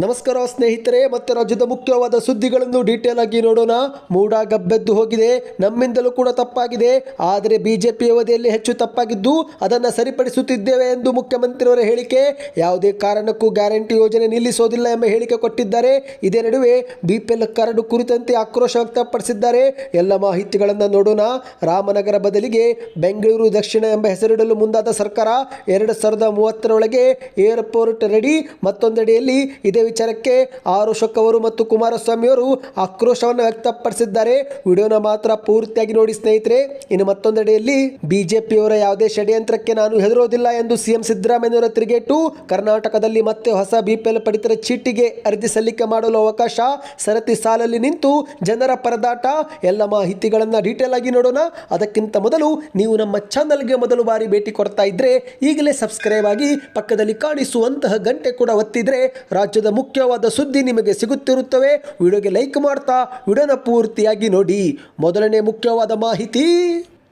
ನಮಸ್ಕಾರ ಸ್ನೇಹಿತರೆ, ಮತ್ತೆ ರಾಜ್ಯದ ಮುಖ್ಯವಾದ ಸುದ್ದಿಗಳನ್ನು ಡೀಟೇಲ್ ಆಗಿ ನೋಡೋಣ. ಮೂಡ ಗಬ್ಬೆದ್ದು ಹೋಗಿದೆ, ನಮ್ಮಿಂದಲೂ ಕೂಡ ತಪ್ಪಾಗಿದೆ. ಆದರೆ ಬಿಜೆಪಿ ಅವಧಿಯಲ್ಲಿ ಹೆಚ್ಚು ತಪ್ಪಾಗಿದ್ದು, ಅದನ್ನು ಸರಿಪಡಿಸುತ್ತಿದ್ದೇವೆ ಎಂದು ಮುಖ್ಯಮಂತ್ರಿಯವರ ಹೇಳಿಕೆ. ಯಾವುದೇ ಕಾರಣಕ್ಕೂ ಗ್ಯಾರಂಟಿ ಯೋಜನೆ ನಿಲ್ಲಿಸೋದಿಲ್ಲ ಎಂಬ ಹೇಳಿಕೆ ಕೊಟ್ಟಿದ್ದಾರೆ. ಇದೇ ನಡುವೆ ಬಿಪಿಎಲ್ ಕರಡು ಕುರಿತಂತೆ ಆಕ್ರೋಶ ವ್ಯಕ್ತಪಡಿಸಿದ್ದಾರೆ. ಎಲ್ಲ ಮಾಹಿತಿಗಳನ್ನು ನೋಡೋಣ. ರಾಮನಗರ ಬದಲಿಗೆ ಬೆಂಗಳೂರು ದಕ್ಷಿಣ ಎಂಬ ಹೆಸರಿಡಲು ಮುಂದಾದ ಸರ್ಕಾರ, ಎರಡು ಸಾವಿರದ ಮೂವತ್ತರೊಳಗೆ ಏರ್ಪೋರ್ಟ್ ರೆಡಿ. ಮತ್ತೊಂದೆಡೆಯಲ್ಲಿ ಇದೇ ವಿಚಾರಕ್ಕೆ ಆರ್ ಅಶೋಕ್ ಅವರು ಮತ್ತು ಕುಮಾರಸ್ವಾಮಿ ಅವರು ಆಕ್ರೋಶವನ್ನು ವ್ಯಕ್ತಪಡಿಸಿದ್ದಾರೆ. ವಿಡಿಯೋನ ಮಾತ್ರ ಪೂರ್ತಿಯಾಗಿ ನೋಡಿ ಸ್ನೇಹಿತರೆ. ಇನ್ನು ಮತ್ತೊಂದೆಡೆಯಲ್ಲಿ ಬಿಜೆಪಿಯವರ ಯಾವುದೇ ಷಡ್ಯಂತ್ರಕ್ಕೆ ನಾನು ಹೆದರೋದಿಲ್ಲ ಎಂದು ಸಿಎಂ ಸಿದ್ದರಾಮಯ್ಯವರ ತಿರುಗೇಟು. ಕರ್ನಾಟಕದಲ್ಲಿ ಮತ್ತೆ ಹೊಸ ಬಿಪಿಎಲ್ ಪಡಿತರ ಚೀಟಿಗೆ ಅರ್ಜಿ ಸಲ್ಲಿಕೆ ಮಾಡಲು ಅವಕಾಶ ಸರತಿ ಸಾಲಲ್ಲಿ ನಿಂತು ಜನರ ಪರದಾಟ. ಎಲ್ಲ ಮಾಹಿತಿಗಳನ್ನು ಡೀಟೇಲ್ ಆಗಿ ನೋಡೋಣ. ಅದಕ್ಕಿಂತ ಮೊದಲು ನೀವು ನಮ್ಮ ಚಾನಲ್ಗೆ ಮೊದಲು ಬಾರಿ ಭೇಟಿ ಕೊಡ್ತಾ ಇದ್ರೆ ಈಗಲೇ ಸಬ್ಸ್ಕ್ರೈಬ್ ಆಗಿ ಪಕ್ಕದಲ್ಲಿ ಕಾಣಿಸುವಂತಹ ಗಂಟೆ ಕೂಡ ಒತ್ತಿದ್ರೆ ರಾಜ್ಯದ ಮುಖ್ಯವಾದ ಸುದ್ದಿ ನಿಮಗೆ ಸಿಗುತ್ತಿರುತ್ತವೆ ವಿಡಿಯೋಗೆ ಲೈಕ್ ಮಾಡ್ತಾ ವಿಡಿಯೋನ ಪೂರ್ತಿಯಾಗಿ ನೋಡಿ. ಮೊದಲನೇ ಮುಖ್ಯವಾದ ಮಾಹಿತಿ.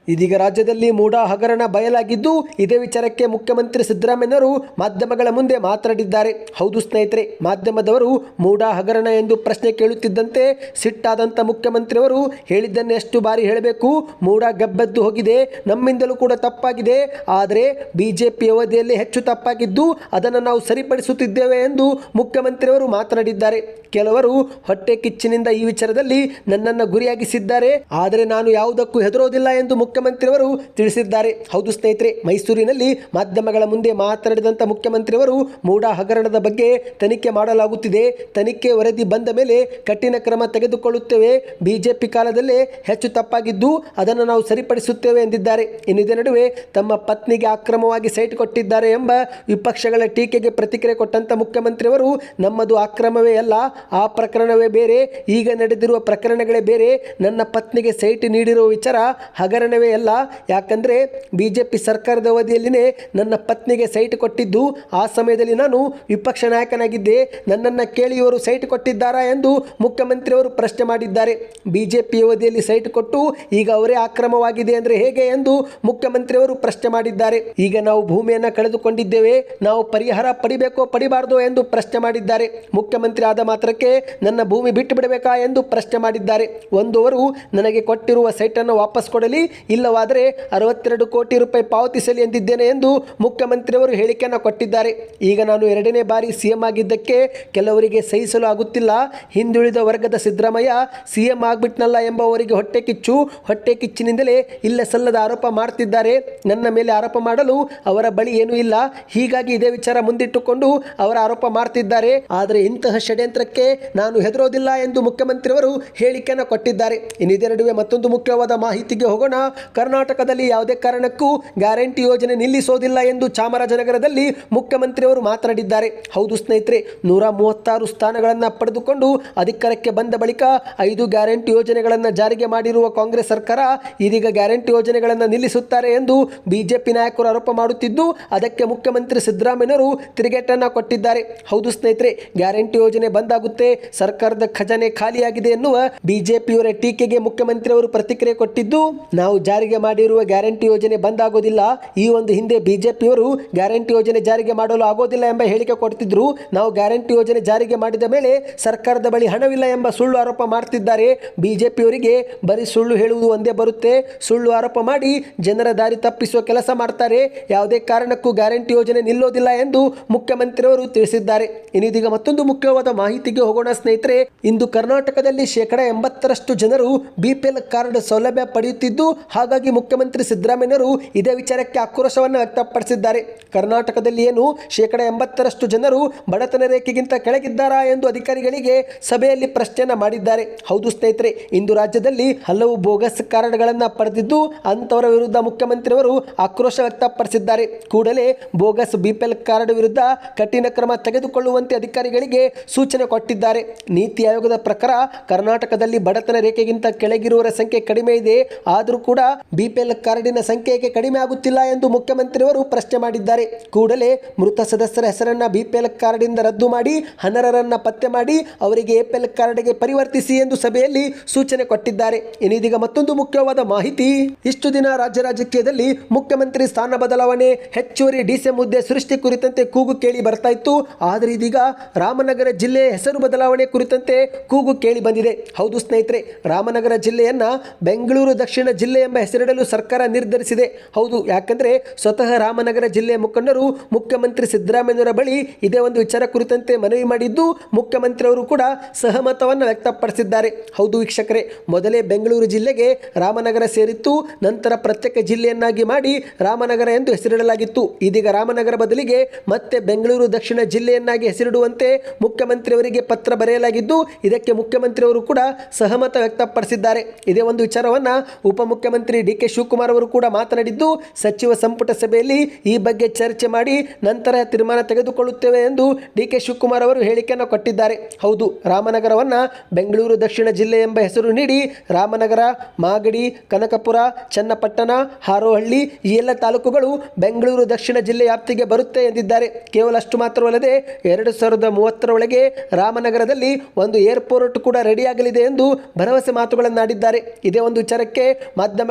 ಇದೀಗ ರಾಜ್ಯದಲ್ಲಿ ಮೂಡ ಹಗರಣ ಬಯಲಾಗಿದ್ದು, ಇದೇ ವಿಚಾರಕ್ಕೆ ಮುಖ್ಯಮಂತ್ರಿ ಸಿದ್ದರಾಮಯ್ಯನವರು ಮಾಧ್ಯಮಗಳ ಮುಂದೆ ಮಾತನಾಡಿದ್ದಾರೆ. ಹೌದು ಸ್ನೇಹಿತರೆ, ಮಾಧ್ಯಮದವರು ಮೂಡ ಹಗರಣ ಎಂದು ಪ್ರಶ್ನೆ ಕೇಳುತ್ತಿದ್ದಂತೆ ಸಿಟ್ಟಾದಂಥ ಮುಖ್ಯಮಂತ್ರಿಯವರು ಹೇಳಿದ್ದನ್ನು ಎಷ್ಟು ಬಾರಿ ಹೇಳಬೇಕು. ಮೂಡ ಗಬ್ಬೆದ್ದು ಹೋಗಿದೆ, ನಮ್ಮಿಂದಲೂ ಕೂಡ ತಪ್ಪಾಗಿದೆ. ಆದರೆ ಬಿಜೆಪಿ ಅವಧಿಯಲ್ಲಿ ಹೆಚ್ಚು ತಪ್ಪಾಗಿದ್ದು, ಅದನ್ನು ನಾವು ಸರಿಪಡಿಸುತ್ತಿದ್ದೇವೆ ಎಂದು ಮುಖ್ಯಮಂತ್ರಿಯವರು ಮಾತನಾಡಿದ್ದಾರೆ. ಕೆಲವರು ಹೊಟ್ಟೆ ಕಿಚ್ಚಿನಿಂದ ಈ ವಿಚಾರದಲ್ಲಿ ನನ್ನನ್ನು ಗುರಿಯಾಗಿಸಿದ್ದಾರೆ. ಆದರೆ ನಾನು ಯಾವುದಕ್ಕೂ ಹೆದರೋದಿಲ್ಲ ಎಂದು ಮುಖ್ಯಮಂತ್ರಿಯವರು ತಿಳಿಸಿದ್ದಾರೆ. ಹೌದು ಸ್ನೇಹಿತರೆ, ಮೈಸೂರಿನಲ್ಲಿ ಮಾಧ್ಯಮಗಳ ಮುಂದೆ ಮಾತನಾಡಿದಂಥ ಮುಖ್ಯಮಂತ್ರಿಯವರು ಮೂಡ ಹಗರಣದ ಬಗ್ಗೆ ತನಿಖೆ ಮಾಡಲಾಗುತ್ತಿದೆ. ತನಿಖೆ ವರದಿ ಬಂದ ಮೇಲೆ ಕಠಿಣ ಕ್ರಮ ತೆಗೆದುಕೊಳ್ಳುತ್ತೇವೆ. ಬಿಜೆಪಿ ಕಾಲದಲ್ಲೇ ಹೆಚ್ಚು ತಪ್ಪಾಗಿದ್ದು ಅದನ್ನು ನಾವು ಸರಿಪಡಿಸುತ್ತೇವೆ ಎಂದಿದ್ದಾರೆ. ಇನ್ನು ಇದೇ ನಡುವೆ ತಮ್ಮ ಪತ್ನಿಗೆ ಅಕ್ರಮವಾಗಿ ಸೈಟ್ ಕೊಟ್ಟಿದ್ದಾರೆ ಎಂಬ ವಿಪಕ್ಷಗಳ ಟೀಕೆಗೆ ಪ್ರತಿಕ್ರಿಯೆ ಕೊಟ್ಟಂತ ಮುಖ್ಯಮಂತ್ರಿಯವರು, ನಮ್ಮದು ಅಕ್ರಮವೇ ಅಲ್ಲ, ಆ ಪ್ರಕರಣವೇ ಬೇರೆ, ಈಗ ನಡೆದಿರುವ ಪ್ರಕರಣಗಳೇ ಬೇರೆ, ನನ್ನ ಪತ್ನಿಗೆ ಸೈಟ್ ನೀಡಿರುವ ವಿಚಾರ ಹಗರಣವೇ ಅಲ್ಲ, ಯಾಕಂದರೆ ಬಿ ಜೆ ಪಿ ಸರ್ಕಾರದ ಅವಧಿಯಲ್ಲಿನೇ ನನ್ನ ಪತ್ನಿಗೆ ಸೈಟ್ ಕೊಟ್ಟಿದ್ದು, ಆ ಸಮಯದಲ್ಲಿ ನಾನು ವಿಪಕ್ಷ ನಾಯಕನಾಗಿದ್ದೆ. ನನ್ನನ್ನು ಕೇಳಿ ಇವರು ಸೈಟ್ ಕೊಟ್ಟಿದ್ದಾರಾ ಎಂದು ಮುಖ್ಯಮಂತ್ರಿಯವರು ಪ್ರಶ್ನೆ ಮಾಡಿದ್ದಾರೆ. ಬಿ ಜೆ ಪಿ ಅವಧಿಯಲ್ಲಿ ಸೈಟ್ ಕೊಟ್ಟು ಈಗ ಅವರೇ ಆಕ್ರಮವಾಗಿದೆ ಅಂದರೆ ಹೇಗೆ ಎಂದು ಮುಖ್ಯಮಂತ್ರಿಯವರು ಪ್ರಶ್ನೆ ಮಾಡಿದ್ದಾರೆ. ಈಗ ನಾವು ಭೂಮಿಯನ್ನು ಕಳೆದುಕೊಂಡಿದ್ದೇವೆ, ನಾವು ಪರಿಹಾರ ಪಡಿಬೇಕೋ ಪಡಿಬಾರ್ದು ಎಂದು ಪ್ರಶ್ನೆ ಮಾಡಿದ್ದಾರೆ. ಮುಖ್ಯಮಂತ್ರಿ ಆದ ಮಾತ್ರಕ್ಕೆ ನನ್ನ ಭೂಮಿ ಬಿಟ್ಟು ಬಿಡಬೇಕಾ ಎಂದು ಪ್ರಶ್ನೆ ಮಾಡಿದ್ದಾರೆ. ಒಂದವರು ನನಗೆ ಕೊಟ್ಟಿರುವ ಸೈಟನ್ನು ವಾಪಸ್ ಕೊಡಲಿ ಇಲ್ಲವಾದರೆ ಅರವತ್ತೆರಡು ಕೋಟಿ ರೂಪಾಯಿ ಪಾವತಿಸಲಿ ಎಂದಿದ್ದೇನೆ ಎಂದು ಮುಖ್ಯಮಂತ್ರಿಯವರು ಹೇಳಿಕೆಯನ್ನು ಕೊಟ್ಟಿದ್ದಾರೆ. ಈಗ ನಾನು ಎರಡನೇ ಬಾರಿ ಸಿಎಂ ಆಗಿದ್ದಕ್ಕೆ ಕೆಲವರಿಗೆ ಸಹಿಸಲು ಆಗುತ್ತಿಲ್ಲ. ಹಿಂದುಳಿದ ವರ್ಗದ ಸಿದ್ದರಾಮಯ್ಯ ಸಿಎಂ ಆಗ್ಬಿಟ್ನಲ್ಲ ಎಂಬವರಿಗೆ ಹೊಟ್ಟೆ ಕಿಚ್ಚು, ಹೊಟ್ಟೆ ಕಿಚ್ಚಿನಿಂದಲೇ ಇಲ್ಲ ಸಲ್ಲದ ಆರೋಪ ಮಾಡ್ತಿದ್ದಾರೆ. ನನ್ನ ಮೇಲೆ ಆರೋಪ ಮಾಡಲು ಅವರ ಬಳಿ ಏನೂ ಇಲ್ಲ. ಹೀಗಾಗಿ ಇದೇ ವಿಚಾರ ಮುಂದಿಟ್ಟುಕೊಂಡು ಅವರ ಆರೋಪ ಮಾಡ್ತಿದ್ದಾರೆ. ಆದರೆ ಇಂತಹ ಷಡ್ಯಂತ್ರಕ್ಕೆ ನಾನು ಹೆದರೋದಿಲ್ಲ ಎಂದು ಮುಖ್ಯಮಂತ್ರಿಯವರು ಹೇಳಿಕೆಯನ್ನು ಕೊಟ್ಟಿದ್ದಾರೆ. ಇನ್ನು ಇದೇ ನಡುವೆ ಮತ್ತೊಂದು ಮುಖ್ಯವಾದ ಮಾಹಿತಿಗೆ ಹೋಗೋಣ. ಕರ್ನಾಟಕದಲ್ಲಿ ಯಾವುದೇ ಕಾರಣಕ್ಕೂ ಗ್ಯಾರಂಟಿ ಯೋಜನೆ ನಿಲ್ಲಿಸೋದಿಲ್ಲ ಎಂದು ಚಾಮರಾಜನಗರದಲ್ಲಿ ಮುಖ್ಯಮಂತ್ರಿಯವರು ಮಾತನಾಡಿದ್ದಾರೆ. ಹೌದು ಸ್ನೇಹಿತರೆ, ನೂರ ಮೂವತ್ತಾರು ಸ್ಥಾನಗಳನ್ನು ಪಡೆದುಕೊಂಡು ಅಧಿಕಾರಕ್ಕೆ ಬಂದ ಬಳಿಕ ಐದು ಗ್ಯಾರಂಟಿ ಯೋಜನೆಗಳನ್ನು ಜಾರಿಗೆ ಮಾಡಿರುವ ಕಾಂಗ್ರೆಸ್ ಸರ್ಕಾರ ಇದೀಗ ಗ್ಯಾರಂಟಿ ಯೋಜನೆಗಳನ್ನು ನಿಲ್ಲಿಸುತ್ತಾರೆ ಎಂದು ಬಿಜೆಪಿ ನಾಯಕರು ಆರೋಪ ಮಾಡುತ್ತಿದ್ದು, ಅದಕ್ಕೆ ಮುಖ್ಯಮಂತ್ರಿ ಸಿದ್ದರಾಮಯ್ಯನವರು ತಿರುಗೇಟನ್ನು ಕೊಟ್ಟಿದ್ದಾರೆ. ಹೌದು ಸ್ನೇಹಿತರೆ, ಗ್ಯಾರಂಟಿ ಯೋಜನೆ ಬಂದಾಗುತ್ತೆ, ಸರ್ಕಾರದ ಖಜಾನೆ ಖಾಲಿಯಾಗಿದೆ ಎನ್ನುವ ಬಿಜೆಪಿಯವರ ಟೀಕೆಗೆ ಮುಖ್ಯಮಂತ್ರಿಯವರು ಪ್ರತಿಕ್ರಿಯೆ ಕೊಟ್ಟಿದ್ದು, ನಾವು ಜಾರಿಗೆ ಮಾಡಿರುವ ಗ್ಯಾರಂಟಿ ಯೋಜನೆ ಬಂದಾಗೋದಿಲ್ಲ. ಈ ಒಂದು ಹಿಂದೆ ಬಿಜೆಪಿಯವರು ಗ್ಯಾರಂಟಿ ಯೋಜನೆ ಜಾರಿಗೆ ಮಾಡಲು ಆಗೋದಿಲ್ಲ ಎಂಬ ಹೇಳಿಕೆ ಕೊಡ್ತಿದ್ರು. ನಾವು ಗ್ಯಾರಂಟಿ ಯೋಜನೆ ಜಾರಿಗೆ ಮಾಡಿದ ಮೇಲೆ ಸರ್ಕಾರದ ಬಳಿ ಹಣವಿಲ್ಲ ಎಂಬ ಸುಳ್ಳು ಆರೋಪ ಮಾಡ್ತಿದ್ದಾರೆ. ಬಿಜೆಪಿಯವರಿಗೆ ಬರೀ ಸುಳ್ಳು ಹೇಳುವುದು ಒಂದೇ ಬರುತ್ತೆ. ಸುಳ್ಳು ಆರೋಪ ಮಾಡಿ ಜನರ ದಾರಿ ತಪ್ಪಿಸುವ ಕೆಲಸ ಮಾಡ್ತಾರೆ. ಯಾವುದೇ ಕಾರಣಕ್ಕೂ ಗ್ಯಾರಂಟಿ ಯೋಜನೆ ನಿಲ್ಲೋದಿಲ್ಲ ಎಂದು ಮುಖ್ಯಮಂತ್ರಿಯವರು ತಿಳಿಸಿದ್ದಾರೆ. ಇನ್ನಿದೀಗ ಮತ್ತೊಂದು ಮುಖ್ಯವಾದ ಮಾಹಿತಿಗೆ ಹೋಗೋಣ ಸ್ನೇಹಿತರೆ. ಇಂದು ಕರ್ನಾಟಕದಲ್ಲಿ ಶೇಕಡಾ ಎಂಬತ್ತರಷ್ಟು ಜನರು ಬಿಪಿಎಲ್ ಕಾರ್ಡ್ ಸೌಲಭ್ಯ ಪಡೆಯುತ್ತಿದ್ದು ಹಾಗಾಗಿ ಮುಖ್ಯಮಂತ್ರಿ ಸಿದ್ದರಾಮಯ್ಯನವರು ಇದೇ ವಿಚಾರಕ್ಕೆ ಆಕ್ರೋಶವನ್ನು ವ್ಯಕ್ತಪಡಿಸಿದ್ದಾರೆ. ಕರ್ನಾಟಕದಲ್ಲಿ ಏನು ಶೇಕಡ ಎಂಬತ್ತರಷ್ಟು ಜನರು ಬಡತನ ರೇಖೆಗಿಂತ ಕೆಳಗಿದ್ದಾರಾ ಎಂದು ಅಧಿಕಾರಿಗಳಿಗೆ ಸಭೆಯಲ್ಲಿ ಪ್ರಶ್ನೆಯನ್ನು ಮಾಡಿದ್ದಾರೆ. ಹೌದು ಸ್ನೇಹಿತರೆ, ಇಂದು ರಾಜ್ಯದಲ್ಲಿ ಹಲವು ಬೋಗಸ್ ಕಾರ್ಡ್ಗಳನ್ನು ಪಡೆದಿದ್ದು ಅಂತವರ ವಿರುದ್ಧ ಮುಖ್ಯಮಂತ್ರಿಯವರು ಆಕ್ರೋಶ ವ್ಯಕ್ತಪಡಿಸಿದ್ದಾರೆ. ಕೂಡಲೇ ಬೋಗಸ್ ಬಿಪಿಎಲ್ ಕಾರ್ಡ್ ವಿರುದ್ಧ ಕಠಿಣ ಕ್ರಮ ತೆಗೆದುಕೊಳ್ಳುವಂತೆ ಅಧಿಕಾರಿಗಳಿಗೆ ಸೂಚನೆ ಕೊಟ್ಟಿದ್ದಾರೆ. ನೀತಿ ಆಯೋಗದ ಪ್ರಕಾರ ಕರ್ನಾಟಕದಲ್ಲಿ ಬಡತನ ರೇಖೆಗಿಂತ ಕೆಳಗಿರುವವರ ಸಂಖ್ಯೆ ಕಡಿಮೆ ಇದೆ. ಆದರೂ ಕೂಡ ಬಿಪಿಎಲ್ ಕಾರ್ಡಿನ ಸಂಖ್ಯೆಗೆ ಕಡಿಮೆ ಆಗುತ್ತಿಲ್ಲ ಎಂದು ಮುಖ್ಯಮಂತ್ರಿಯವರು ಪ್ರಶ್ನೆ ಮಾಡಿದ್ದಾರೆ. ಕೂಡಲೇ ಮೃತ ಸದಸ್ಯರ ಹೆಸರನ್ನ ಬಿಪಿಎಲ್ ಕಾರ್ಡಿಂದ ರದ್ದು ಮಾಡಿ, ಹನರರನ್ನ ಪತ್ತೆ ಮಾಡಿ, ಅವರಿಗೆ ಎಪಿಎಲ್ ಕಾರ್ಡ್ಗೆ ಪರಿವರ್ತಿಸಿ ಎಂದು ಸಭೆಯಲ್ಲಿ ಸೂಚನೆ ಕೊಟ್ಟಿದ್ದಾರೆ. ಇನ್ನೀಗ ಮತ್ತೊಂದು ಮುಖ್ಯವಾದ ಮಾಹಿತಿ. ಇಷ್ಟು ದಿನ ರಾಜ್ಯ ರಾಜಕೀಯದಲ್ಲಿ ಮುಖ್ಯಮಂತ್ರಿ ಸ್ಥಾನ ಬದಲಾವಣೆ ಹೆಚ್ಚುವರಿ ಡಿಸಿಎಂ ಹುದ್ದೆ ಸೃಷ್ಟಿ ಕುರಿತಂತೆ ಕೂಗು ಕೇಳಿ ಬರ್ತಾ ಇತ್ತು. ಆದರೆ ಇದೀಗ ರಾಮನಗರ ಜಿಲ್ಲೆ ಹೆಸರು ಬದಲಾವಣೆ ಕುರಿತಂತೆ ಕೂಗು ಕೇಳಿ ಬಂದಿದೆ. ಹೌದು ಸ್ನೇಹಿತರೆ, ರಾಮನಗರ ಜಿಲ್ಲೆಯನ್ನ ಬೆಂಗಳೂರು ದಕ್ಷಿಣ ಜಿಲ್ಲೆ ಎಂಬ ಹೆಸರಿಡಲು ಸರ್ಕಾರ ನಿರ್ಧರಿಸಿದೆ. ಹೌದು, ಯಾಕಂದರೆ ಸ್ವತಃ ರಾಮನಗರ ಜಿಲ್ಲೆ ಮುಖಂಡರು ಮುಖ್ಯಮಂತ್ರಿ ಸಿದ್ದರಾಮಯ್ಯನವರ ಬಳಿ ಇದೇ ಒಂದು ವಿಚಾರ ಕುರಿತಂತೆ ಮನವಿ ಮಾಡಿದ್ದು ಮುಖ್ಯಮಂತ್ರಿಯವರು ಕೂಡ ಸಹಮತವನ್ನು ವ್ಯಕ್ತಪಡಿಸಿದ್ದಾರೆ. ಹೌದು ವೀಕ್ಷಕರೇ, ಮೊದಲೇ ಬೆಂಗಳೂರು ಜಿಲ್ಲೆಗೆ ರಾಮನಗರ ಸೇರಿತ್ತು, ನಂತರ ಪ್ರತ್ಯೇಕ ಜಿಲ್ಲೆಯನ್ನಾಗಿ ಮಾಡಿ ರಾಮನಗರ ಎಂದು ಹೆಸರಿಡಲಾಗಿತ್ತು. ಇದೀಗ ರಾಮನಗರ ಬದಲಿಗೆ ಮತ್ತೆ ಬೆಂಗಳೂರು ದಕ್ಷಿಣ ಜಿಲ್ಲೆಯನ್ನಾಗಿ ಹೆಸರಿಡುವಂತೆ ಮುಖ್ಯಮಂತ್ರಿಯವರಿಗೆ ಪತ್ರ ಬರೆಯಲಾಗಿದ್ದು, ಇದಕ್ಕೆ ಮುಖ್ಯಮಂತ್ರಿಯವರು ಕೂಡ ಸಹಮತ ವ್ಯಕ್ತಪಡಿಸಿದ್ದಾರೆ. ಇದೇ ಒಂದು ವಿಚಾರವನ್ನು ಉಪಮುಖ್ಯಮಂತ್ರಿ ಡಿ ಕೆ ಶಿವಕುಮಾರ್ ಅವರು ಕೂಡ ಮಾತನಾಡಿದ್ದು, ಸಚಿವ ಸಂಪುಟ ಸಭೆಯಲ್ಲಿ ಈ ಬಗ್ಗೆ ಚರ್ಚೆ ಮಾಡಿ ನಂತರ ತೀರ್ಮಾನ ತೆಗೆದುಕೊಳ್ಳುತ್ತೇವೆ ಎಂದು ಡಿ ಕೆ ಶಿವಕುಮಾರ್ ಅವರು ಹೇಳಿಕೆಯನ್ನು ಕೊಟ್ಟಿದ್ದಾರೆ. ಹೌದು, ರಾಮನಗರವನ್ನು ಬೆಂಗಳೂರು ದಕ್ಷಿಣ ಜಿಲ್ಲೆ ಎಂಬ ಹೆಸರು ನೀಡಿ ರಾಮನಗರ, ಮಾಗಡಿ, ಕನಕಪುರ, ಚನ್ನಪಟ್ಟಣ, ಹಾರೋಹಳ್ಳಿ ಈ ಎಲ್ಲ ತಾಲೂಕುಗಳು ಬೆಂಗಳೂರು ದಕ್ಷಿಣ ಜಿಲ್ಲೆ ವ್ಯಾಪ್ತಿಗೆ ಬರುತ್ತೆ ಎಂದಿದ್ದಾರೆ. ಕೇವಲ ಅಷ್ಟು ಮಾತ್ರವಲ್ಲದೆ ಎರಡು ಸಾವಿರದ ಮೂವತ್ತರ ಒಳಗೆ ರಾಮನಗರದಲ್ಲಿ ಒಂದು ಏರ್ಪೋರ್ಟ್ ಕೂಡ ರೆಡಿಯಾಗಲಿದೆ ಎಂದು ಭರವಸೆ ಮಾತುಗಳನ್ನಾಡಿದ್ದಾರೆ. ಇದೇ ಒಂದು ವಿಚಾರಕ್ಕೆ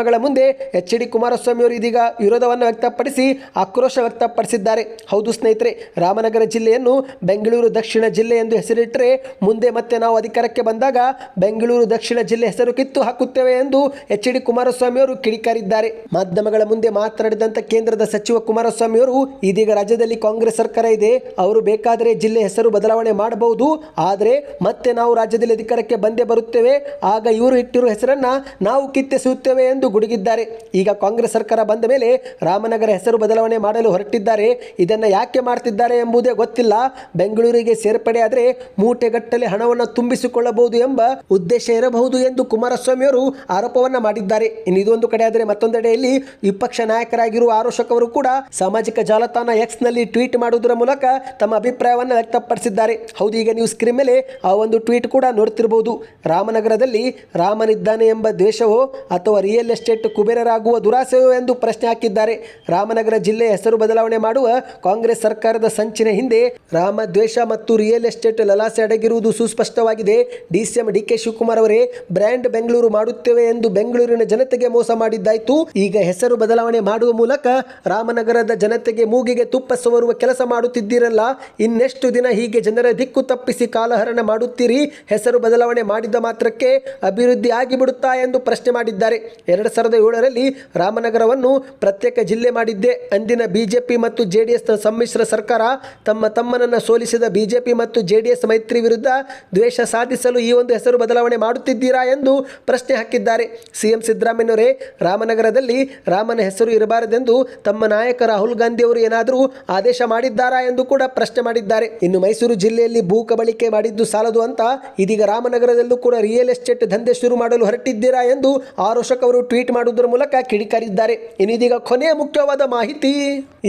ಮಾಧ್ಯಮಗಳ ಮುಂದೆ ಎಚ್ ಡಿ ಕುಮಾರಸ್ವಾಮಿ ಅವರು ಇದೀಗ ವಿರೋಧವನ್ನು ವ್ಯಕ್ತಪಡಿಸಿ ಆಕ್ರೋಶ ವ್ಯಕ್ತಪಡಿಸಿದ್ದಾರೆ. ಹೌದು ಸ್ನೇಹಿತರೆ, ರಾಮನಗರ ಜಿಲ್ಲೆಯನ್ನು ಬೆಂಗಳೂರು ದಕ್ಷಿಣ ಜಿಲ್ಲೆ ಎಂದು ಹೆಸರಿಟ್ಟರೆ ಮುಂದೆ ಮತ್ತೆ ನಾವು ಅಧಿಕಾರಕ್ಕೆ ಬಂದಾಗ ಬೆಂಗಳೂರು ದಕ್ಷಿಣ ಜಿಲ್ಲೆ ಹೆಸರು ಕಿತ್ತು ಹಾಕುತ್ತೇವೆ ಎಂದು ಎಚ್ ಡಿ ಕುಮಾರಸ್ವಾಮಿ ಅವರು ಕಿಡಿಕಾರಿದ್ದಾರೆ. ಮಾಧ್ಯಮಗಳ ಮುಂದೆ ಮಾತನಾಡಿದಂಥ ಕೇಂದ್ರದ ಸಚಿವ ಕುಮಾರಸ್ವಾಮಿ ಅವರು, ಇದೀಗ ರಾಜ್ಯದಲ್ಲಿ ಕಾಂಗ್ರೆಸ್ ಸರ್ಕಾರ ಇದೆ, ಅವರು ಬೇಕಾದರೆ ಜಿಲ್ಲೆ ಹೆಸರು ಬದಲಾವಣೆ ಮಾಡಬಹುದು, ಆದರೆ ಮತ್ತೆ ನಾವು ರಾಜ್ಯದಲ್ಲಿ ಅಧಿಕಾರಕ್ಕೆ ಬಂದೇ ಬರುತ್ತೇವೆ, ಆಗ ಇವರು ಇಟ್ಟಿರುವ ಹೆಸರನ್ನ ನಾವು ಕಿತ್ತೆಸುತ್ತೇವೆ ಎಂದು ಗುಡುಗಿದ್ದಾರೆ. ಈಗ ಕಾಂಗ್ರೆಸ್ ಸರ್ಕಾರ ಬಂದ ಮೇಲೆ ರಾಮನಗರ ಹೆಸರು ಬದಲಾವಣೆ ಮಾಡಲು ಹೊರಟಿದ್ದಾರೆ. ಇದನ್ನು ಯಾಕೆ ಮಾಡ್ತಿದ್ದಾರೆ ಎಂಬುದೇ ಗೊತ್ತಿಲ್ಲ. ಬೆಂಗಳೂರಿಗೆ ಸೇರ್ಪಡೆ ಆದರೆ ಮೂಟೆಗಟ್ಟಲೆ ಹಣವನ್ನು ತುಂಬಿಸಿಕೊಳ್ಳಬಹುದು ಎಂಬ ಉದ್ದೇಶ ಇರಬಹುದು ಎಂದು ಕುಮಾರಸ್ವಾಮಿ ಅವರು ಆರೋಪವನ್ನು ಮಾಡಿದ್ದಾರೆ. ಇನ್ನು ಇದೊಂದು ಕಡೆ ಆದರೆ ಮತ್ತೊಂದೆಡೆಯಲ್ಲಿ ವಿಪಕ್ಷ ನಾಯಕರಾಗಿರುವ ಆರೋಶಕ್ ಅವರು ಕೂಡ ಸಾಮಾಜಿಕ ಜಾಲತಾಣ ಎಕ್ಸ್ನಲ್ಲಿ ಟ್ವೀಟ್ ಮಾಡುವುದರ ಮೂಲಕ ತಮ್ಮ ಅಭಿಪ್ರಾಯವನ್ನು ವ್ಯಕ್ತಪಡಿಸಿದ್ದಾರೆ. ಹೌದು, ಈಗ ನೀವು ಸ್ಕ್ರೀನ್ ಮೇಲೆ ಆ ಒಂದು ಟ್ವೀಟ್ ಕೂಡ ನೋಡ್ತಿರಬಹುದು ರಾಮನಗರದಲ್ಲಿ ರಾಮನಿದ್ದಾನೆ ಎಂಬ ದ್ವೇಷವೋ ಅಥವಾ ರಿಯಲ್ ಕುಬೇರರಾಗುವ ದುರಾಸೆಯೋ ಎಂದು ಪ್ರಶ್ನೆ ಹಾಕಿದ್ದಾರೆ. ರಾಮನಗರ ಜಿಲ್ಲೆ ಹೆಸರು ಬದಲಾವಣೆ ಮಾಡುವ ಕಾಂಗ್ರೆಸ್ ಸರ್ಕಾರದ ಸಂಚಿನ ಹಿಂದೆ ರಾಮ ದ್ವೇಷ ಮತ್ತು ರಿಯಲ್ ಎಸ್ಟೇಟ್ ಲಲಾಸೆ ಅಡಗಿರುವುದು ಸುಸ್ಪಷ್ಟವಾಗಿದೆ. ಡಿಸಿಎಂ ಡಿ ಕೆ ಶಿವಕುಮಾರ್ ಅವರೇ ಬ್ರ್ಯಾಂಡ್ ಬೆಂಗಳೂರು ಮಾಡುತ್ತೇವೆ ಎಂದು ಬೆಂಗಳೂರಿನ ಜನತೆಗೆ ಮೋಸ ಮಾಡಿದ್ದಾಯಿತು. ಈಗ ಹೆಸರು ಬದಲಾವಣೆ ಮಾಡುವ ಮೂಲಕ ರಾಮನಗರದ ಜನತೆಗೆ ಮೂಗಿಗೆ ತುಪ್ಪ ಸವರುವ ಕೆಲಸ ಮಾಡುತ್ತಿದ್ದೀರಲ್ಲ. ಇನ್ನೆಷ್ಟು ದಿನ ಹೀಗೆ ಜನರ ದಿಕ್ಕು ತಪ್ಪಿಸಿ ಕಾಲಹರಣ ಮಾಡುತ್ತೀರಿ? ಹೆಸರು ಬದಲಾವಣೆ ಮಾಡಿದ ಮಾತ್ರಕ್ಕೆ ಅಭಿವೃದ್ಧಿ ಆಗಿಬಿಡುತ್ತಾ ಎಂದು ಪ್ರಶ್ನೆ ಮಾಡಿದ್ದಾರೆ. ಎರಡು ಸಾವಿರದ ಏಳರಲ್ಲಿ ರಾಮನಗರವನ್ನು ಪ್ರತ್ಯೇಕ ಜಿಲ್ಲೆ ಮಾಡಿದ್ದೆ. ಅಂದಿನ ಬಿಜೆಪಿ ಮತ್ತು ಜೆಡಿಎಸ್ ಸಮ್ಮಿಶ್ರ ಸರ್ಕಾರ ತಮ್ಮ ತಮ್ಮನನ್ನು ಸೋಲಿಸಿದ ಬಿಜೆಪಿ ಮತ್ತು ಜೆಡಿಎಸ್ ಮೈತ್ರಿ ವಿರುದ್ಧ ದ್ವೇಷ ಸಾಧಿಸಲು ಈ ಒಂದು ಹೆಸರು ಬದಲಾವಣೆ ಮಾಡುತ್ತಿದ್ದೀರಾ ಎಂದು ಪ್ರಶ್ನೆ ಹಾಕಿದ್ದಾರೆ. ಸಿಎಂ ಸಿದ್ದರಾಮಯ್ಯವರೇ ರಾಮನಗರದಲ್ಲಿ ರಾಮನ ಹೆಸರು ಇರಬಾರದೆಂದು ತಮ್ಮ ನಾಯಕ ರಾಹುಲ್ ಗಾಂಧಿ ಅವರು ಏನಾದರೂ ಆದೇಶ ಮಾಡಿದ್ದಾರಾ ಎಂದು ಕೂಡ ಪ್ರಶ್ನೆ ಮಾಡಿದ್ದಾರೆ. ಇನ್ನು ಮೈಸೂರು ಜಿಲ್ಲೆಯಲ್ಲಿ ಭೂ ಕಬಳಿಕೆ ಮಾಡಿದ್ದು ಸಾಲದು ಅಂತ ಇದೀಗ ರಾಮನಗರದಲ್ಲೂ ಕೂಡ ರಿಯಲ್ ಎಸ್ಟೇಟ್ ದಂಧೆ ಶುರು ಮಾಡಲು ಹೊರಟಿದ್ದೀರಾ ಎಂದು ಆರೋಶಕ್ ಅವರು ಟ್ವೀಟ್ ಮಾಡುವುದರ ಮೂಲಕ ಕಿಡಿಕಾರಿದ್ದಾರೆ. ಇನ್ನಿದೀಗ ಕೊನೆಯ ಮುಖ್ಯವಾದ ಮಾಹಿತಿ.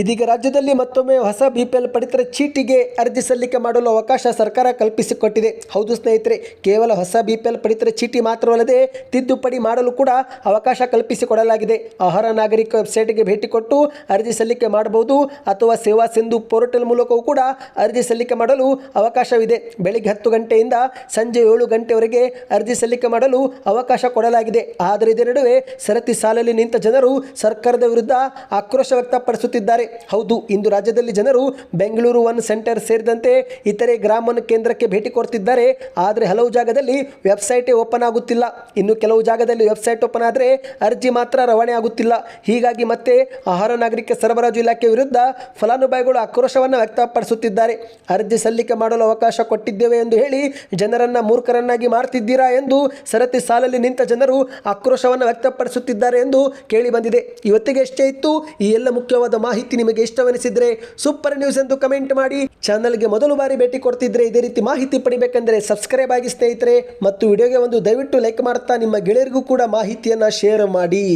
ಇದೀಗ ರಾಜ್ಯದಲ್ಲಿ ಮತ್ತೊಮ್ಮೆ ಹೊಸ ಬಿಪಿಎಲ್ ಪಡಿತರ ಚೀಟಿಗೆ ಅರ್ಜಿ ಸಲ್ಲಿಕೆ ಮಾಡಲು ಅವಕಾಶ ಸರ್ಕಾರ ಕಲ್ಪಿಸಿಕೊಟ್ಟಿದೆ. ಹೌದು ಸ್ನೇಹಿತರೆ, ಕೇವಲ ಹೊಸ ಬಿಪಿಎಲ್ ಪಡಿತರ ಚೀಟಿ ಮಾತ್ರವಲ್ಲದೆ ತಿದ್ದುಪಡಿ ಮಾಡಲು ಕೂಡ ಅವಕಾಶ ಕಲ್ಪಿಸಿಕೊಡಲಾಗಿದೆ. ಆಹಾರ ನಾಗರಿಕ ವೆಬ್ಸೈಟ್ಗೆ ಭೇಟಿ ಕೊಟ್ಟು ಅರ್ಜಿ ಸಲ್ಲಿಕೆ ಮಾಡಬಹುದು ಅಥವಾ ಸೇವಾ ಸಿಂಧು ಪೋರ್ಟಲ್ ಮೂಲಕವೂ ಕೂಡ ಅರ್ಜಿ ಸಲ್ಲಿಕೆ ಮಾಡಲು ಅವಕಾಶವಿದೆ. ಬೆಳಿಗ್ಗೆ ಹತ್ತು ಗಂಟೆಯಿಂದ ಸಂಜೆ ಏಳು ಗಂಟೆವರೆಗೆ ಅರ್ಜಿ ಸಲ್ಲಿಕೆ ಮಾಡಲು ಅವಕಾಶ ಕೊಡಲಾಗಿದೆ. ಆದರೆ ಇದರ ನಡುವೆ ಸರತಿ ಸಾಲಲ್ಲಿ ನಿಂತ ಜನರು ಸರ್ಕಾರದ ವಿರುದ್ಧ ಆಕ್ರೋಶ ವ್ಯಕ್ತಪಡಿಸುತ್ತಿದ್ದಾರೆ. ಹೌದು, ಇಂದು ರಾಜ್ಯದಲ್ಲಿ ಜನರು ಬೆಂಗಳೂರು ಒನ್ ಸೆಂಟರ್ ಸೇರಿದಂತೆ ಇತರೆ ಗ್ರಾಮ ಕೇಂದ್ರಕ್ಕೆ ಭೇಟಿ ಕೊಡ್ತಿದ್ದಾರೆ. ಆದರೆ ಹಲವು ಜಾಗದಲ್ಲಿ ವೆಬ್ಸೈಟೇ ಓಪನ್ ಆಗುತ್ತಿಲ್ಲ. ಇನ್ನು ಕೆಲವು ಜಾಗದಲ್ಲಿ ವೆಬ್ಸೈಟ್ ಓಪನ್ ಆದರೆ ಅರ್ಜಿ ಮಾತ್ರ ರವಾನೆ ಆಗುತ್ತಿಲ್ಲ. ಹೀಗಾಗಿ ಮತ್ತೆ ಆಹಾರ ನಾಗರಿಕ ಸರಬರಾಜು ಇಲಾಖೆ ವಿರುದ್ಧ ಫಲಾನುಭವಿಗಳು ಆಕ್ರೋಶವನ್ನು ವ್ಯಕ್ತಪಡಿಸುತ್ತಿದ್ದಾರೆ. ಅರ್ಜಿ ಸಲ್ಲಿಕೆ ಮಾಡಲು ಅವಕಾಶ ಕೊಟ್ಟಿದ್ದೇವೆ ಎಂದು ಹೇಳಿ ಜನರನ್ನು ಮೂರ್ಖರನ್ನಾಗಿ ಮಾಡ್ತಿದ್ದೀರಾ ಎಂದು ಸರತಿ ಸಾಲಲ್ಲಿ ನಿಂತ ಜನರು ಆಕ್ರೋಶವನ್ನು ವ್ಯಕ್ತಪಡಿಸುತ್ತಿದ್ದಾರೆ ಎಂದು ಕೇಳಿ ಬಂದಿದೆ. ಇವತ್ತಿಗೆ ಎಷ್ಟೇ ಇತ್ತು, ಈ ಎಲ್ಲ ಮುಖ್ಯವಾದ ಮಾಹಿತಿ ನಿಮಗೆ ಇಷ್ಟವೆನಿಸಿದ್ರೆ ಸೂಪರ್ ನ್ಯೂಸ್ ಎಂದು ಕಮೆಂಟ್ ಮಾಡಿ. ಚಾನಲ್ಗೆ ಮೊದಲು ಬಾರಿ ಭೇಟಿ ಕೊಡ್ತಿದ್ರೆ ಇದೇ ರೀತಿ ಮಾಹಿತಿ ಪಡಿಬೇಕೆಂದರೆ ಸಬ್ಸ್ಕ್ರೈಬ್ ಆಗಿ ಸ್ನೇಹಿತರೆ, ಮತ್ತು ವಿಡಿಯೋಗೆ ಒಂದು ದಯವಿಟ್ಟು ಲೈಕ್ ಮಾಡ್ತಾ ನಿಮ್ಮ ಗೆಳೆಯರಿಗೂ ಕೂಡ ಮಾಹಿತಿಯನ್ನು ಶೇರ್ ಮಾಡಿ.